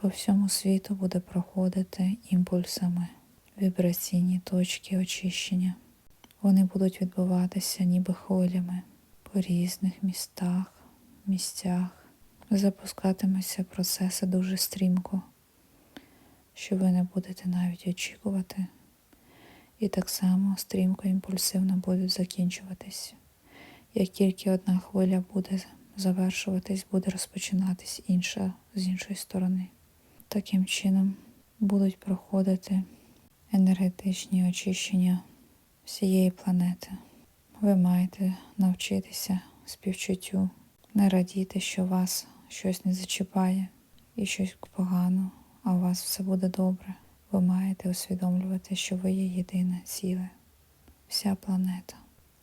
по всьому світу буде проходити імпульсами вібраційні точки очищення. Вони будуть відбуватися ніби хвилями по різних містах, місцях. Запускатимуться процеси дуже стрімко, що ви не будете навіть очікувати. І так само стрімко імпульсивно будуть закінчуватись. Як тільки одна хвиля буде завершуватись, буде розпочинатись інша з іншої сторони. Таким чином будуть проходити енергетичні очищення всієї планети. Ви маєте навчитися співчуттю, не радіти, що вас щось не зачіпає і щось погано, а у вас все буде добре. Ви маєте усвідомлювати, що ви є єдине ціле, вся планета,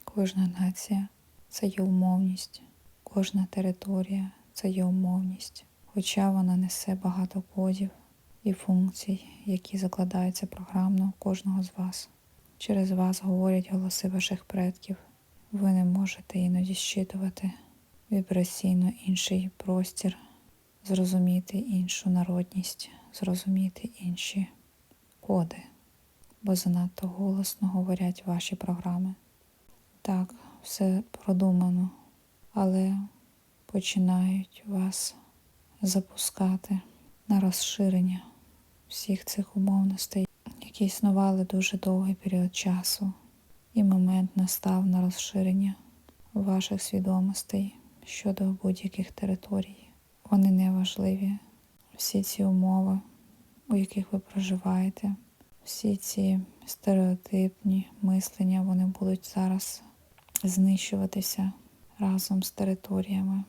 кожна нація це є умовність, кожна територія це є умовність, хоча вона несе багато кодів і функцій, які закладаються програмно кожного з вас. Через вас говорять голоси ваших предків. Ви не можете іноді щитувати вібраційно інший простір, зрозуміти іншу народність, зрозуміти інші коди, бо занадто голосно говорять ваші програми. Так, все продумано, але починають вас запускати на розширення всіх цих умовностей, які існували дуже довгий період часу, і момент настав на розширення ваших свідомостей щодо будь-яких територій. Вони не важливі. Всі ці умови, у яких ви проживаєте, всі ці стереотипні мислення, вони будуть зараз знищуватися разом з територіями.